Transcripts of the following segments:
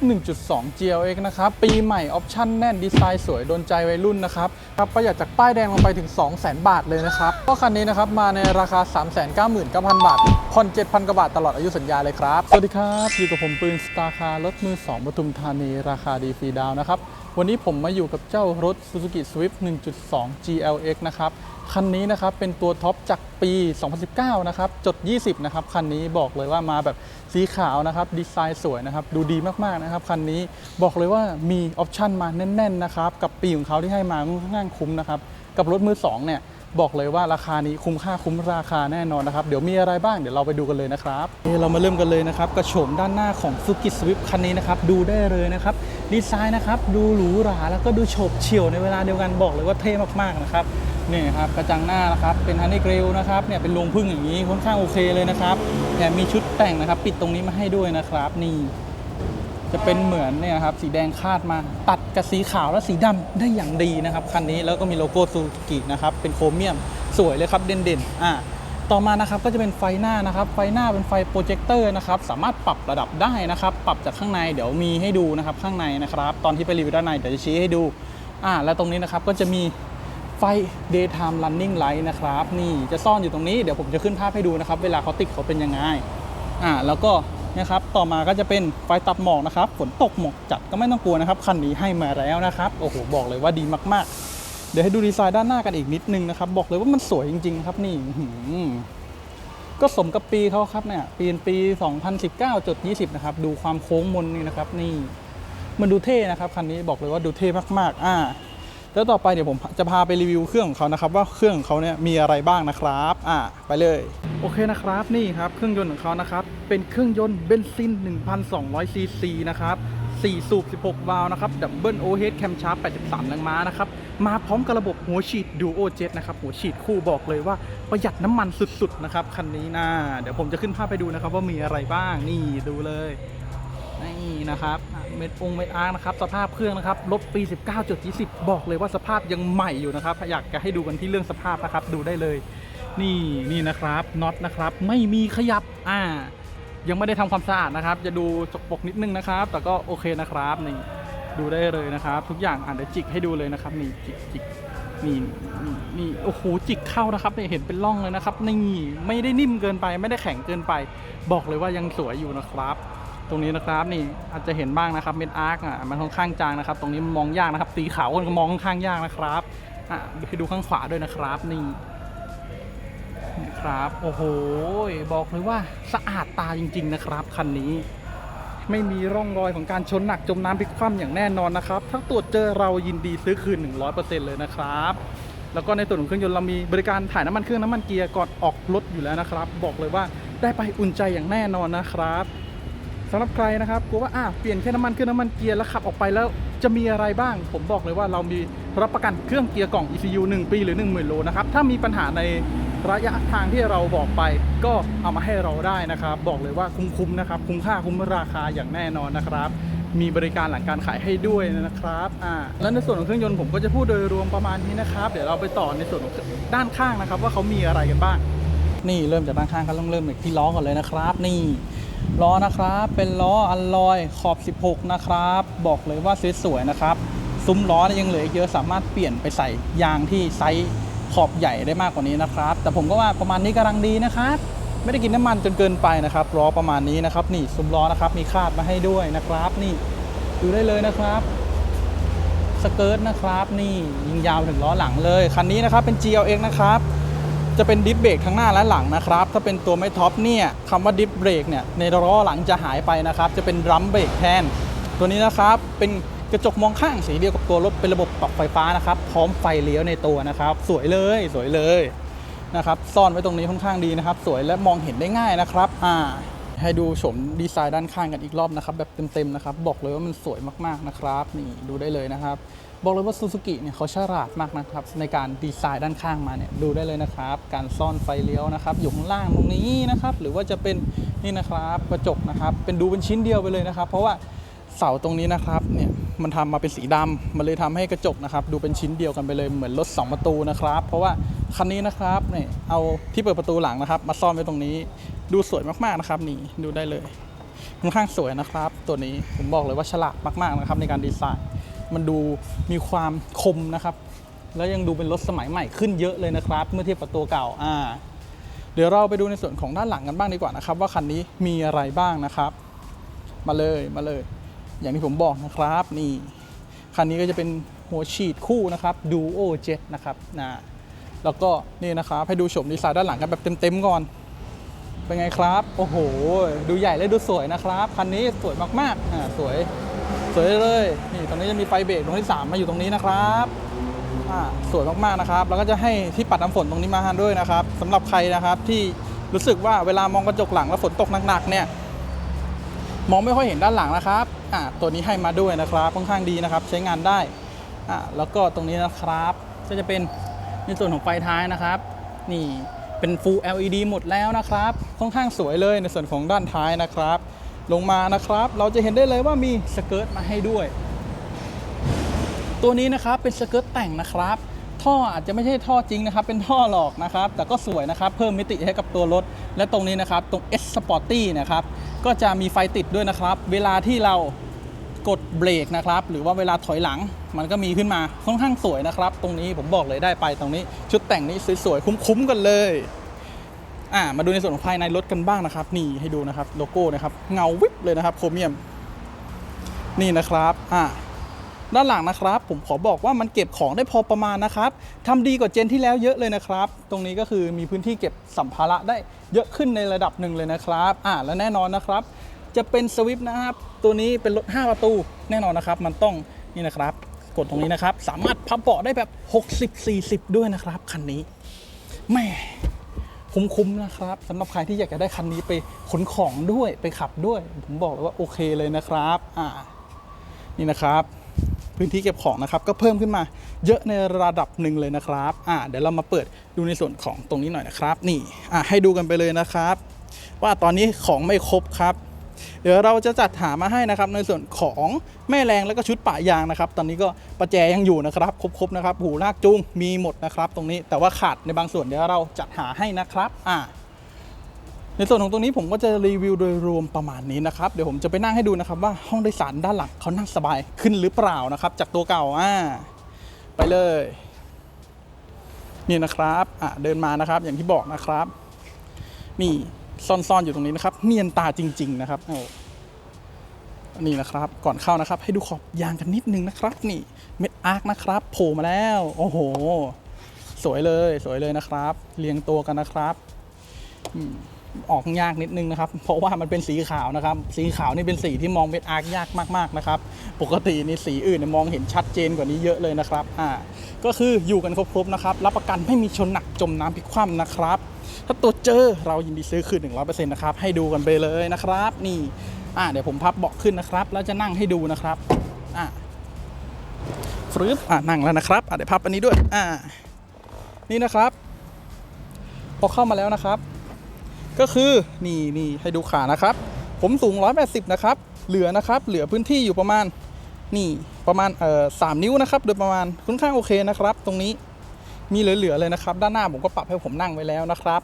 1.2 GLX นะครับ ปีใหม่ออปชั่นแน่นดีไซน์สวยโดนใจวัยรุ่นนะครับครับประหยัดจากป้ายแดงลงไปถึง 200,000 บาทเลยนะครับก็คันนี้นะครับมาในราคา 399,000 บาทผ่อน 7,000 กว่าบาทตลอดอายุสัญญาเลยครับ สวัสดีครับ อยู่กับผมปืนสตาร์คาร์รถมือ 2ปทุมธานี ราคาดีฟรีดาวนะครับวันนี้ผมมาอยู่กับเจ้ารถ Suzuki Swift 1.2 GLX นะครับ คันนี้นะครับเป็นตัวท็อปจากปี 2019 นะครับ จด 20 นะครับ คันนี้บอกเลยว่ามาแบบสีขาวนะครับ ดีไซน์สวยนะครับ ดูดีมาก ๆ นะครับ คันนี้บอกเลยว่ามีออปชันมาแน่น ๆ นะครับ กับปีของเขาที่ให้มาค่อนข้างคุ้มนะครับ กับรถมือ 2 เนี่ยบอกเลยว่าราคานี้คุ้มค่าคุ้มราคาแน่นอนนะครับ เดี๋ยวมีอะไรบ้างเดี๋ยวเราไปดูกันเลยนะครับนี่เรามาเริ่มกันเลยนะครับกระโฉมด้านหน้าของ Suzuki Swift คันนี้นะครับ ดูได้เลยนะครับ ดีไซน์นะครับดูหรูหราแล้วก็ดูโฉบเฉี่ยวในเวลาเดียวกันบอกเลยว่าเท่มากๆนะครับนี่ครับกระจังหน้านะครับเป็นฮันนี่เกรลนะครับเนี่ยเป็นโรงพึ่งอย่างนี้ค่อนข้างโอเคเลยนะครับแถมมีชุดแต่งนะครับ ปิดตรงนี้มาให้ด้วยนะครับ นี่ จะเป็นเหมือนเนี่ยครับสีแดงคาดมาตัดกับสีขาวและสีดำได้อย่างดีนะครับคันนี้แล้วก็มีโลโก้ซูซูกินะครับเป็นโครเมียมสวยเลยครับเด่นๆอ่า ต่อมานะครับก็จะเป็นไฟหน้านะครับ ไฟหน้าเป็นไฟโปรเจคเตอร์นะครับ สามารถปรับระดับได้นะครับ ปรับจากข้างในเดี๋ยวมีให้ดูนะครับข้างในนะครับ ตอนที่ไปรีวิวด้านในเดี๋ยวจะชี้ให้ดูอ่าและตรงนี้นะครับก็จะมีไฟ daytime running light นะครับ นี่จะซ่อนอยู่ตรงนี้เดี๋ยวผมจะขึ้นภาพให้ดูนะครับ เวลาเขาติดเขาเป็นยังไงอ่าแล้วก็นะครับต่อมาก็จะเป็นไฟตัดหมอกนะครับฝนตกหมอกจัดก็ไม่ต้องกลัวนะครับคันนี้ให้มาแล้วนะครับโอ้โหบอกเลยว่าดีมากๆ เดี๋ยวให้ดูดีไซน์ด้านหน้ากันอีกนิดนึงนะครับ บอกเลยว่ามันสวยจริงๆครับนี่ก็สมกับปีเขาครับเนี่ยปีนปี 2019จด20 นะครับ ดูความโค้งมนนี่นะครับ นี่ มันดูเท่นะครับคันนี้บอกเลยว่าดูเท่มากๆ อ่า แล้วต่อไปเดี๋ยวผมจะพาไปรีวิวเครื่องของเขานะครับ ว่าเครื่องของเขาเนี่ยมีอะไรบ้างนะครับ อ่า ไปเลย โอเคนะครับ นี่ครับ เครื่องยนต์ของเขานะครับ เป็นเครื่องยนต์เบนซิน 1,200ซีซีนะครับ 4 สูบ 16 วาล์วนะครับดับเบิลโอเฮดแคมชาร์ป83แรงม้านะครับ มาพร้อมกับระบบหัวฉีดดูโอเจ็ตนะครับ หัวฉีดคู่บอกเลยว่าประหยัดน้ำมันสุดๆ นะครับ คันนี้นะ เดี๋ยวผมจะขึ้นภาพไปดูนะครับ ว่ามีอะไรบ้าง นี่ดูเลย นี่นะครับ เม็ดองเม็ดอาร์นะครับ สภาพเครื่องนะครับ ลบปี 19.20 บอกเลยว่าสภาพยังใหม่อยู่นะครับ อยากจะให้ดูกันที่เรื่องสภาพนะครับ ดูได้เลย นี่นี่นะครับน็อตนะครับ ไม่มีขยับ อ่า ยังไม่ได้ทำความสะอาดนะครับ จะดูจกปรกนิดนึงนะครับ แต่ก็โอเคนะครับนี่ดูได้เลยนะครับ ทุกอย่างอ่านเดี๋ยวจิกให้ดูเลยนะครับนี่จิกจิกนี่นี่โอ้โหจิกเข้านะครับเนี่ยเห็นเป็นร่องเลยนะครับนี่ไม่ได้นิ่มเกินไป ไม่ได้แข็งเกินไป บอกเลยว่ายังสวยอยู่นะครับ ตรงนี้นะครับนี่อาจจะเห็นบ้างนะครับเม็ดอาร์คอะมันค่อนข้างจางนะครับ ตรงนี้มองยากนะครับสีขาวก็มองค่อนข้างยากนะครับอะเดี๋ยวให้ดูข้างขวาด้วยนะครับนี่ ครับ โอ้โห บอกเลยว่าสะอาดตาจริง ๆ นะครับคันนี้ไม่มีร่องรอยของการชนหนักจมน้ำพลิกคว่ำอย่างแน่นอนนะครับ ถ้าตรวจเจอเรายินดีซื้อคืน 100%เลยนะครับ แล้วก็ในส่วนของเครื่องยนต์เรามีบริการถ่ายน้ำมันเครื่องน้ำมันเกียร์ก่อนออกรถอยู่แล้วนะครับ บอกเลยว่าได้ไปอุ่นใจอย่างแน่นอนนะครับสำหรับใครนะครับกลัวว่าอะเปลี่ยนแค่น้ำมันเครื่องน้ำมันเกียร์แล้วขับออกไปแล้วจะมีอะไรบ้าง ผมบอกเลยว่าเรามีรับประกันเครื่องเกียร์กล่อง ECU 1 ปีหรือ 10,000โลนะครับถ้ามีปัญหาใน ระยะทางที่เราบอกไปก็เอามาให้เราได้นะครับ บอกเลยว่าคุ้มๆนะครับ คุ้มค่าคุ้มราคาอย่างแน่นอนนะครับ มีบริการหลังการขายให้ด้วยนะครับอ่าแล้วในส่วนของเครื่องยนต์ผมก็จะพูดโดยรวมประมาณนี้นะครับ เดี๋ยวเราไปต่อในส่วนของด้านข้างนะครับ ว่าเขามีอะไรกันบ้าง นี่เริ่มจากด้านข้างก็ต้องเริ่มจากที่ล้อก่อนเลยนะครับ นี่ล้อนะครับเป็นล้ออัลลอยขอบ 16 นะครับ บอกเลยว่าสวยๆนะครับ ซุ้มล้อนี่ยังเหลือเยอะสามารถเปลี่ยนไปใส่ยางที่ไซส์ ขอบใหญ่ได้มากกว่านี้นะครับ แต่ผมก็ว่าประมาณนี้กำลังดีนะครับไม่ได้กินน้ำมันจนเกินไปนะครับล้อประมาณนี้นะครับ นี่ซุ้มล้อนะครับ มีคาดมาให้ด้วยนะครับ นี่ดูได้เลยนะครับสเกิร์ตนะครับ นี่ยิงยาวถึงล้อหลังเลยคันนี้นะครับเป็น GLX นะครับจะเป็นดิฟเบรกทั้งหน้าและหลังนะครับ ถ้าเป็นตัวไม่ท็อปเนี่ยคำว่าดิฟเบรกเนี่ยในล้อหลังจะหายไปนะครับ จะเป็นรัมเบรกแทน ตัวนี้นะครับเป็น กระจกมองข้างสีเดียวกับตัวรถเป็นระบบปรับไฟฟ้านะครับ พร้อมไฟเลี้ยวในตัวนะครับ สวยเลยสวยเลยนะครับ ซ่อนไว้ตรงนี้ค่อนข้างดีนะครับ สวยและมองเห็นได้ง่ายนะครับอ่าให้ดูโฉมดีไซน์ด้านข้างกันอีกรอบนะครับ แบบเต็มๆนะครับ บอกเลยว่ามันสวยมากๆนะครับ นี่ดูได้เลยนะครับ บอกเลยว่าซูซูกิเนี่ยเขาฉลาดมากนะครับ ในการดีไซน์ด้านข้างมาเนี่ยดูได้เลยนะครับ การซ่อนไฟเลี้ยวนะครับ อยู่ข้างล่างตรงนี้นะครับ หรือว่าจะเป็นนี่นะครับกระจกนะครับ เป็นดูเป็นชิ้นเดียวไปเลยนะครับ เพราะว่าเสาตรงนี้นะครับเนี่ย มันทำมาเป็นสีดำมันเลยทำให้กระจกนะครับ ดูเป็นชิ้นเดียวกันไปเลยเหมือนรถสองประตูนะครับ เพราะว่าคันนี้นะครับเนี่ยเอาที่เปิดประตูหลังนะครับ มาซ่อนไว้ตรงนี้ ดูสวยมากๆนะครับ นี่ดูได้เลยค่อนข้างสวยนะครับ ตัวนี้ผมบอกเลยว่าฉลาดมากๆนะครับ ในการดีไซน์ มันดูมีความคมนะครับ แล้วยังดูเป็นรถสมัยใหม่ขึ้นเยอะเลยนะครับ เมื่อเทียบกับตัวเก่าอ่าเดี๋ยวเราไปดูในส่วนของด้านหลังกันบ้างดีกว่านะครับ ว่าคันนี้มีอะไรบ้างนะครับ มาเลยมาเลย อย่างที่ผมบอกนะครับนี่คันนี้ก็จะเป็นหัวฉีดคู่นะครับ Duo Jet นะครับนะแล้วก็นี่นะครับให้ดูโฉมดีไซน์ด้านหลังกันแบบเต็มๆก่อน เป็นไงครับ โอ้โห ดูใหญ่และดูสวยนะครับ คันนี้สวยมากๆอ่าสวยสวยเลยนี่ตรงนี้จะมีไฟเบรกตรงที่ 3 มาอยู่ตรงนี้นะครับอ่าสวยมากๆนะครับ แล้วก็จะให้ที่ปัดน้ำฝนตรงนี้มาให้ด้วยนะครับสำหรับใครนะครับที่รู้สึกว่าเวลามองกระจกหลังแล้วฝนตกหนักๆเนี่ย มองไม่ค่อยเห็นด้านหลังนะครับอ่าตัวนี้ให้มาด้วยนะครับค่อนข้างดีนะครับ ใช้งานได้อ่าแล้วก็ตรงนี้นะครับ ก็จะเป็นในส่วนของไฟท้ายนะครับ นี่เป็น Full LED หมดแล้วนะครับ ค่อนข้างสวยเลยในส่วนของด้านท้ายนะครับ ลงมานะครับ เราจะเห็นได้เลยว่ามีสเกิร์ตมาให้ด้วย ตัวนี้นะครับเป็นสเกิร์ตแต่งนะครับท่ออาจจะไม่ใช่ท่อจริงนะครับ เป็นท่อหลอกนะครับ แต่ก็สวยนะครับ เพิ่มมิติให้กับตัวรถ และตรงนี้นะครับ ตรง S Sporty นะครับ ก็จะมีไฟติดด้วยนะครับ เวลาที่เรากดเบรกนะครับ หรือว่าเวลาถอยหลังมันก็มีขึ้นมาค่อนข้างสวยนะครับ ตรงนี้ผมบอกเลยได้ไปตรงนี้ ชุดแต่งนี้สวยๆคุ้มๆกันเลยอ่ามาดูในส่วนของภายในรถกันบ้างนะครับ นี่ให้ดูนะครับโลโก้นะครับเงาวิบเลยนะครับโครเมียมนี่นะครับอ่า ด้านหลังนะครับ ผมขอบอกว่ามันเก็บของได้พอประมาณนะครับทำดีกว่าเจนที่แล้วเยอะเลยนะครับ ตรงนี้ก็คือมีพื้นที่เก็บสัมภาระได้เยอะขึ้นในระดับหนึ่งเลยนะครับอ่าและแน่นอนนะครับ จะเป็นสวิฟนะครับตัวนี้เป็นรถ5ประตูแน่นอนนะครับ มันต้องนี่นะครับกดตรงนี้นะครับ สามารถพับเบาะได้แบบ 60-40 ด้วยนะครับ คันนี้แหม่คุ้มๆนะครับสำหรับใครที่อยากจะได้คันนี้ไปขนของด้วยไปขับด้วย ผมบอกเลยว่าโอเคเลยนะครับ อ่า นี่นะครับ พื้นที่เก็บของนะครับก็เพิ่มขึ้นมาเยอะในระดับหนึ่งเลยนะครับอ่าเดี๋ยวเรามาเปิดดูในส่วนของตรงนี้หน่อยนะครับ นี่อ่าให้ดูกันไปเลยนะครับ ว่าตอนนี้ของไม่ครบครับ เดี๋ยวเราจะจัดหามาให้นะครับ ในส่วนของแม่แรงแล้วก็ชุดปะยางนะครับ ตอนนี้ก็ประแจยังอยู่นะครับครบๆนะครับหูลากจูงมีหมดนะครับ ตรงนี้แต่ว่าขาดในบางส่วนเดี๋ยวเราจัดหาให้นะครับอ่า ในส่วนของตรงนี้ผมก็จะรีวิวโดยรวมประมาณนี้นะครับ เดี๋ยวผมจะไปนั่งให้ดูนะครับว่าห้องโดยสารด้านหลังเขานั่งสบายขึ้นหรือเปล่านะครับ จากตัวเก่าอ่าไปเลย นี่นะครับอะเดินมานะครับ อย่างที่บอกนะครับ นี่ซ่อนๆอยู่ตรงนี้นะครับ เนียนตาจริง ๆ นะครับโอ้นี่นะครับ ก่อนเข้านะครับ ให้ดูขอบยางกันนิดนึงนะครับ นี่เม็ดอาร์คนะครับ โผล่มาแล้ว โอ้โห สวยเลย สวยเลยนะครับ เรียงตัวกันนะครับ อ ออกยากนิดนึงนะครับ เพราะว่ามันเป็นสีขาวนะครับ สีขาวนี่เป็นสีที่มองเป็นอาร์คยากมากๆนะครับ ปกตินี่สีอื่นนมองเห็นชัดเจนกว่านี้เยอะเลยนะครับ อ่า ก็คืออยู่กันครบๆนะครับ รับประกันไม่มีชนหนักจมน้ำพลิกคว่ำนะครับ ถ้าตัวเจอเรายินดีซื้อคืน100%นะครับ ให้ดูกันไปเลยนะครับ นี่ อ่า เดี๋ยวผมพับเบาะขึ้นนะครับ แล้วจะนั่งให้ดูนะครับ อ่าฟรึบอ่านั่งแล้วนะครับอ่าเดี๋ยวพับอันนี้ด้วย อ่า นี่นะครับ พอเข้ามาแล้วนะครับ ก็คือนี่นี่ให้ดูขานะครับ ผมสูง 180 นะครับ เหลือนะครับ เหลือพื้นที่อยู่ประมาณนี่ประมาณเอ่อสามนิ้วนะครับ โดยประมาณค่อนข้างโอเคนะครับ ตรงนี้มีเหลือๆเลยนะครับ ด้านหน้าผมก็ปรับให้ผมนั่งไว้แล้วนะครับ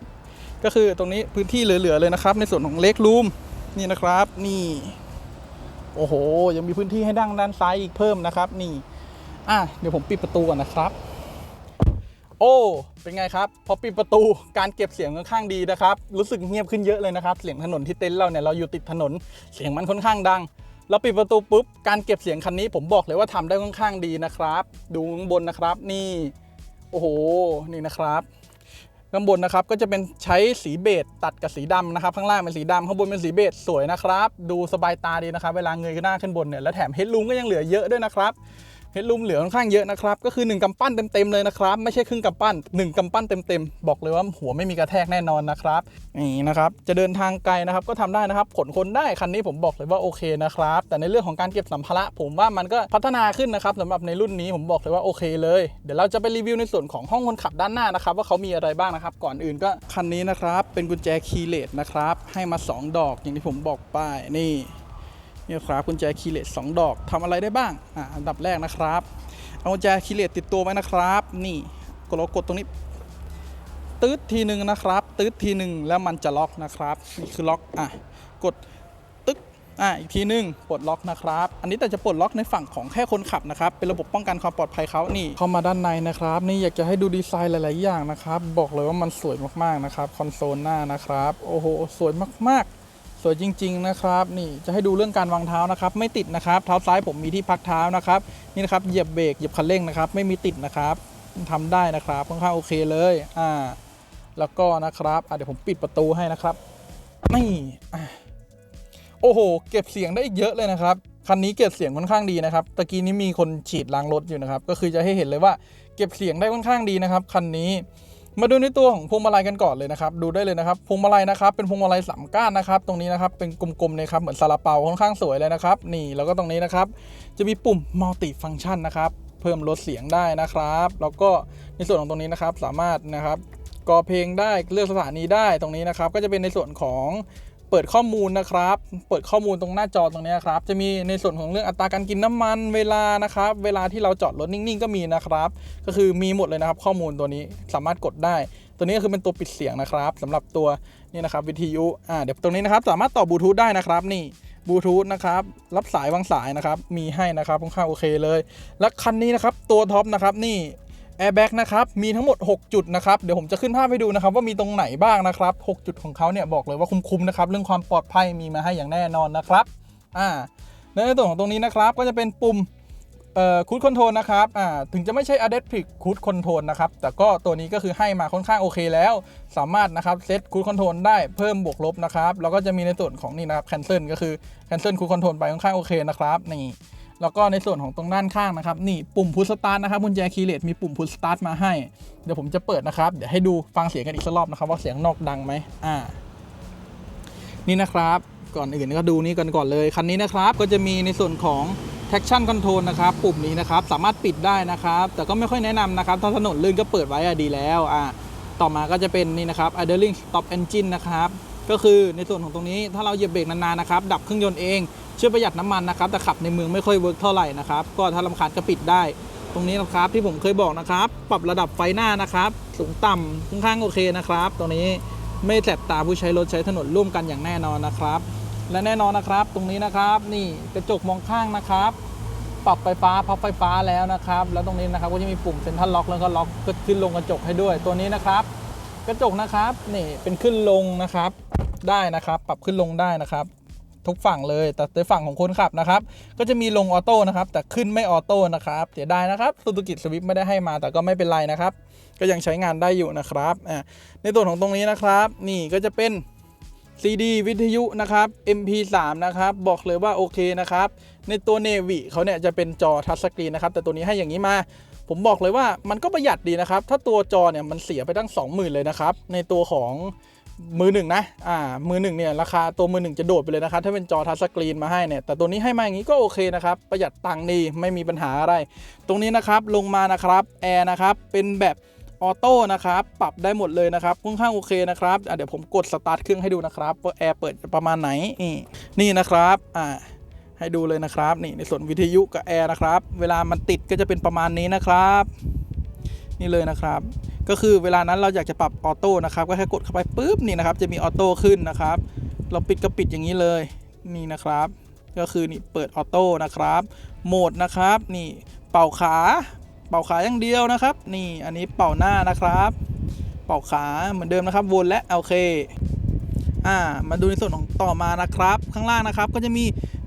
ก็คือตรงนี้พื้นที่เหลือๆเลยนะครับ ในส่วนของเล็กรูมนี่นะครับ นี่ โอ้โห ยังมีพื้นที่ให้นั่งด้านซ้ายอีกเพิ่มนะครับ นี่อะเดี๋ยวผมปิดประตูก่อนนะครับ โอ้ เป็นไงครับ พอปิดประตูการเก็บเสียงค่อนข้างดีนะครับ รู้สึกเงียบขึ้นเยอะเลยนะครับ เสียงถนนที่เต็นท์เราเนี่ยเราอยู่ติดถนน เสียงมันค่อนข้างดังแล้วปิดประตูปุ๊บ การเก็บเสียงคันนี้ผมบอกเลยว่าทำได้ค่อนข้างดีนะครับ ดูข้างบนนะครับ นี่ โอ้โห นี่นะครับข้างบนนะครับก็จะเป็นใช้สีเบจตัดกับสีดำนะครับข้างล่างเป็นสีดำข้างบนเป็นสีเบจสวยนะครับ ดูสบายตาดีนะครับ เวลาเงยหน้าขึ้นบนเนี่ยแล้วแถมเฮดลูมก็ยังเหลือเยอะด้วยนะครับ เฮดลูมเหลือค่อนข้างเยอะนะครับ ก็คือ 1กำปั้นเต็มๆเลยนะครับ ไม่ใช่ครึ่งกำปั้น 1กำปั้นเต็มๆ บอกเลยว่าหัวไม่มีกระแทกแน่นอนนะครับ นี่นะครับ จะเดินทางไกลนะครับ ก็ทำได้นะครับ ขนคนได้ คันนี้ผมบอกเลยว่าโอเคนะครับ แต่ในเรื่องของการเก็บสัมภาระผมว่ามันก็พัฒนาขึ้นนะครับสำหรับในรุ่นนี้ผมบอกเลยว่าโอเคเลย เดี๋ยวเราจะไปรีวิวในส่วนของห้องคนขับด้านหน้านะครับ ว่าเขามีอะไรบ้างนะครับ ก่อนอื่นก็คันนี้นะครับ เป็นกุญแจคีย์เลสนะครับ ให้มาสองดอกอย่างที่ผมบอกไปนี่ นี่ครับกุญแจคีเลสสองดอกทำอะไรได้บ้างอ่าอันดับแรกนะครับเอากุญแจคีเลสติดตัวไว้นะครับ นี่กดเรากดตรงนี้ตืดทีหนึ่งนะครับตืดทีหนึ่งแล้วมันจะล็อกนะครับนี่คือล็อกอะกดตึ๊กอ่าอีกทีหนึ่งปลดล็อกนะครับ อันนี้แต่จะปลดล็อกในฝั่งของแค่คนขับนะครับ เป็นระบบป้องกันความปลอดภัยเขานี่เข้ามาด้านในนะครับ นี่อยากจะให้ดูดีไซน์หลาย ๆ อย่างนะครับ บอกเลยว่ามันสวยมาก ๆ นะครับคอนโซลหน้านะครับ โอ้โห สวยมาก ๆ สวยจริง ๆ นะครับ นี่จะให้ดูเรื่องการวางเท้านะครับ ไม่ติดนะครับเท้าซ้ายผมมีที่พักเท้านะครับนี่นะครับเหยียบเบรกเหยียบคันเร่งนะครับไม่มีติดนะครับทำได้นะครับค่อนข้างโอเคเลยอ่าแล้วก็นะครับเดี๋ยวผมปิดประตูให้นะครับนี่โอ้โห เก็บเสียงได้อีกเยอะเลยนะครับคันนี้เก็บเสียงค่อนข้างดีนะครับตะกี้นี้มีคนฉีดล้างรถอยู่นะครับ ก็คือจะให้เห็นเลยว่า เก็บเสียงได้ค่อนข้างดีนะครับคันนี้ มาดูในตัวของพวงมาลัยกันก่อนเลยนะครับ ดูได้เลยนะครับพวงมาลัยนะครับเป็นพวงมาลัยสามก้านนะครับตรงนี้นะครับเป็นกลมๆนะครับเหมือนซาลาเปาค่อนข้างสวยเลยนะครับ นี่แล้วก็ตรงนี้นะครับ จะมีปุ่มมัลติฟังก์ชันนะครับ เพิ่มลดเสียงได้นะครับ แล้วก็ในส่วนของตรงนี้นะครับสามารถนะครับกอเพลงได้เลือกสถานีได้ตรงนี้นะครับ ก็จะเป็นในส่วนของ เปิดข้อมูลนะครับ เปิดข้อมูลตรงหน้าจอตรงนี้ครับ จะมีในส่วนของเรื่องอัตราการกินน้ำมันเวลานะครับ เวลาที่เราจอดรถนิ่งๆ ก็มีนะครับ ก็คือมีหมดเลยนะครับข้อมูลตัวนี้สามารถกดได้ ตัวนี้ก็คือเป็นตัวปิดเสียงนะครับสำหรับตัวนี่นะครับวิทยุ อ่า เดี๋ยวตรงนี้นะครับ สามารถต่อบลูทูธได้นะครับ นี่บลูทูธนะครับ รับสายวางสายนะครับ มีให้นะครับค่อนข้างโอเคเลย และคันนี้นะครับ ตัวท็อปนะครับ นี่ แอร์แบ็กนะครับ มีทั้งหมด 6 จุดนะครับ เดี๋ยวผมจะขึ้นภาพให้ดูนะครับ ว่ามีตรงไหนบ้างนะครับ 6 จุดของเขาเนี่ยบอกเลยว่าคุ้มๆนะครับ เรื่องความปลอดภัยมีมาให้อย่างแน่นอนนะครับ อ่าในส่วนของตรงนี้นะครับ ก็จะเป็นปุ่มเอ่อคูดคอนโทรลนะครับอ่าถึงจะไม่ใช่ Adaptive Cruise Control นะครับ แต่ก็ตัวนี้ก็คือให้มาค่อนข้างโอเคแล้ว สามารถนะครับเซตคูดคอนโทรลได้เพิ่มบวกลบนะครับ แล้วก็จะมีในส่วนของนี่นะครับ cancel ก็คือ cancel คูดคอนโทรลไปค่อนข้างโอเคนะครับ นี่ แล้วก็ในส่วนของตรงด้านข้างนะครับนี่ปุ่มพุ s สตาร์ทนะครับกุญแจคีเลสมีปุ่มพุ s สตาร์ทมาให้ เดี๋ยวผมจะเปิดนะครับเดี๋ยวให้ดูฟังเสียงกันอีกสักรอบนะครับว่าเสียงนอกดังไหมอ่า นี่นะครับก่อนอื่นก็ดูนี่กันก่อนเลยคันนี้นะครับก็จะมีในส่วนของ traction control นะครับปุ่มนี้นะครับสามารถปิดได้นะครับ แต่ก็ไม่ค่อยแนะนำนะครับถ้าถนนลื่นก็เปิดไว้อะดีแล้วอ่าต่อมาก็จะเป็นนี่นะครับ idling stop engine นะครับก็คือในส่วนของตรงนี้ถ้าเราเหยียบเบรกนานๆนะครับ ดับเครื่องยนต์เอง ช่วยประหยัดน้ำมันนะครับแต่ขับในเมืองไม่ค่อยเวิร์กเท่าไหร่นะครับก็ถ้าลำคาญก็ปิดได้ ตรงนี้นะครับที่ผมเคยบอกนะครับ ปรับระดับไฟหน้านะครับสูงต่ำค่อนข้างโอเคนะครับตรงนี้ไม่แสบตาผู้ใช้รถใช้ถนนร่วมกันอย่างแน่นอนนะครับ และแน่นอนนะครับ ตรงนี้นะครับนี่กระจกมองข้างนะครับ ปรับไฟฟ้าพับไฟฟ้าแล้วนะครับ แล้วตรงนี้นะครับก็จะมีปุ่มเซ็นทรัลล็อกแล้วก็ล็อกขึ้นลงกระจกให้ด้วย ตัวนี้นะครับ กระจกนะครับนี่เป็นขึ้นลงนะครับ ได้นะครับ ปรับขึ้นลงได้นะครับ ทุกฝั่งเลย แต่ในฝั่งของคนขับนะครับ ก็จะมีลงออโต้นะครับ แต่ขึ้นไม่ออโต้นะครับเสียดายนะครับซูซูกิสวิฟไม่ได้ให้มาแต่ก็ไม่เป็นไรนะครับ ก็ยังใช้งานได้อยู่นะครับในส่วนของตรงนี้นะครับ นี่ก็จะเป็น CD วิทยุนะครับ MP3 นะครับ บอกเลยว่าโอเคนะครับ ในตัว Navy เขาเนี่ยจะเป็นจอทัชสกรีนนะครับ แต่ตัวนี้ให้อย่างนี้มา ผมบอกเลยว่ามันก็ประหยัดดีนะครับ ถ้าตัวจอเนี่ยมันเสียไปตั้ง 20,000 เลยนะครับ ในตัวของ มือหนึ่งนะ อ่า มือหนึ่งเนี่ยราคาตัวมือหนึ่งจะโดดไปเลยนะครับ ถ้าเป็นจอทัชสกรีนมาให้เนี่ย แต่ตัวนี้ให้มาอย่างนี้ก็โอเคนะครับ ประหยัดตังค์ดี ไม่มีปัญหาอะไร ตรงนี้นะครับ ลงมานะครับ แอร์นะครับ เป็นแบบออโต้นะครับ ปรับได้หมดเลยนะครับ ค่อนข้างโอเคนะครับเดี๋ยวผมกดสตาร์ทเครื่องให้ดูนะครับว่าแอร์เปิดประมาณไหน นี่ นี่นะครับ อ่า ให้ดูเลยนะครับ นี่ ในส่วนวิทยุกับแอร์นะครับ เวลามันติดก็จะเป็นประมาณนี้นะครับ นี่เลยนะครับ ก็คือเวลานั้นเราอยากจะปรับออโต้นะครับก็แค่กดเข้าไปปุ๊บนี่นะครับจะมีออโต้ขึ้นนะครับ เราปิดก็ปิดอย่างนี้เลยนี่นะครับ ก็คือนี่เปิดออโต้นะครับโหมดนะครับนี่เป่าขา เป่าขาอย่างเดียวนะครับ นี่อันนี้เป่าหน้านะครับ เป่าขาเหมือนเดิมนะครับวนและโอเค อ่ามาดูในส่วนของต่อมานะครับ ข้างล่างนะครับก็จะมี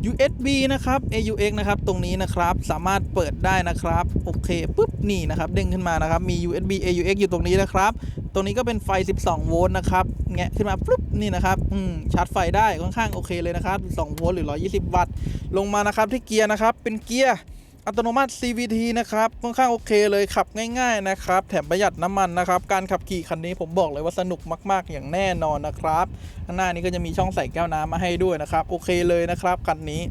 USB นะครับ AUX นะครับ ตรงนี้นะครับสามารถเปิดได้นะครับ โอเคปุ๊บนี่นะครับ เด้งขึ้นมานะครับ มี USB AUX อยู่ตรงนี้นะครับ ตรงนี้ก็เป็นไฟ 12 โวลต์นะครับแงะขึ้นมาปุ๊บนี่นะครับอืมชาร์จไฟได้ค่อนข้างโอเคเลยนะครับ 12 โวลต์หรือ 120 วัตต์ ลงมานะครับที่เกียร์นะครับเป็นเกียร์ อัตโนมัติ CVT นะครับค่อนข้างโอเคเลยขับง่าย ๆ นะครับ แถมประหยัดน้ำมันนะครับ การขับขี่คันนี้ผมบอกเลยว่าสนุกมากๆ อย่างแน่นอนนะครับข้างหน้านี้ก็จะมีช่องใส่แก้วน้ำมาให้ด้วยนะครับ โอเคเลยนะครับคันนี้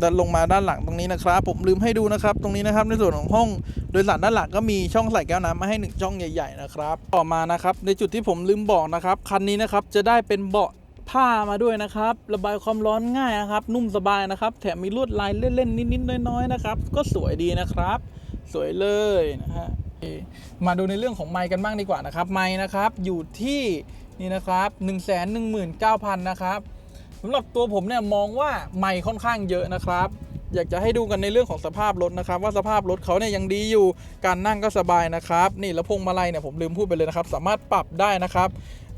ดินลงมาด้านหลังตรงนี้นะครับ ผมลืมให้ดูนะครับ ตรงนี้นะครับในส่วนของห้องโดยสารด้านหลังก็มีช่องใส่แก้วน้ำมาให้หนึ่งช่องใหญ่ ๆ นะครับ ต่อมานะครับในจุดที่ผมลืมบอกนะครับคันนี้นะครับจะได้เป็นเบาะ ผ้ามาด้วยนะครับ ระบายความร้อนง่ายนะครับ นุ่มสบายนะครับ แถมมีลวดลายเล่นๆนิดๆน้อยๆนะครับ ก็สวยดีนะครับ สวยเลยนะฮะมาดูในเรื่องของไมค์กันบ้างดีกว่านะครับ ไมค์นะครับอยู่ที่นี่นะครับ 1 1 9 0 0 0 นะครับสำหรับตัวผมเนี่ยมองว่าไม่ค่อนข้างเยอะนะครับ อยากจะให้ดูกันในเรื่องของสภาพรถนะครับ ว่าสภาพรถเขาเนี่ยยังดีอยู่การนั่งก็สบายนะครับ นี่แล้วพวงมาลัยเนี่ยผมลืมพูดไปเลยนะครับ สามารถปรับได้นะครับ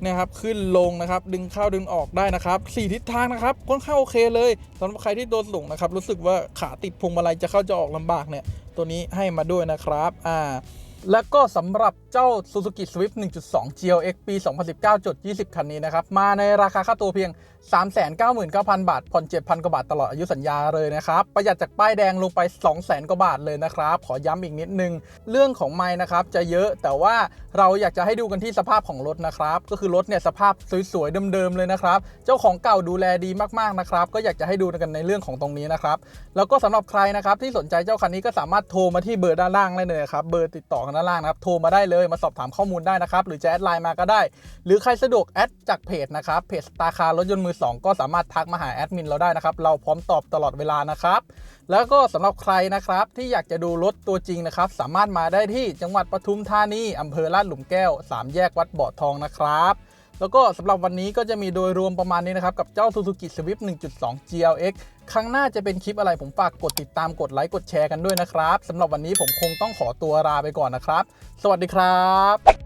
นี่ยครับขึ้นลงนะครับ ดึงเข้าดึงออกได้นะครับสี่ทิศทางนะครับค่อนข้างโอเคเลยสำหรับใครที่ตัวสูงนะครับรู้สึกว่าขาติดพวงมาลัยจะเข้าจะออกลำบากเนี่ยตัวนี้ให้มาด้วยนะครับอ่าแล้วก็สำหรับเจ้า Suzuki Swift 1.2 GLX ปี 2019จด20 คันนี้นะครับ มาในราคาค่าตัวเพียง 399,000 บาท ผ่อน 7,000 กว่าบาทตลอดอายุสัญญาเลยนะครับ ประหยัดจากป้ายแดงลงไป 200,000 กว่าบาทเลยนะครับ ขอย้ำอีกนิดนึง เรื่องของไม้นะครับ จะเยอะแต่ว่าเราอยากจะให้ดูกันที่สภาพของรถนะครับ ก็คือรถเนี่ยสภาพสวยๆเดิมๆเลยนะครับ เจ้าของเก่าดูแลดีมากๆนะครับ ก็อยากจะให้ดูกันในเรื่องของตรงนี้นะครับ แล้วก็สำหรับใครนะครับที่สนใจเจ้าคันนี้ก็สามารถโทรมาที่เบอร์ด้านล่างได้เลยครับเบอร์ติดต่อกันด้านล่างนะครับโทรมาได้เลยมาสอบถามข้อมูลได้นะครับหรือจะแอดไลน์มาก็ได้ หรือใครสะดวกแอดจากเพจนะครับเพจตาคารถยนต์มืออ 2 ก็สามารถทักมาหาแอดมินเราได้นะครับ เราพร้อมตอบตลอดเวลานะครับ แล้วก็สำหรับใครนะครับที่อยากจะดูรถตัวจริงนะครับ สามารถมาได้ที่จังหวัดปทุมธานีอำเภอลาดหลุมแก้ว 3 แยกวัดเบาะทองนะครับแล้วก็สำหรับวันนี้ก็จะมีโดยรวมประมาณนี้นะครับ กับเจ้า Suzuki Swift 1.2 GLX ครั้งหน้าจะเป็นคลิปอะไรผมฝากกดติดตามกดไลค์กดแชร์กันด้วยนะครับสำหรับวันนี้ผมคงต้องขอตัวลาไปก่อนนะครับ สวัสดีครับ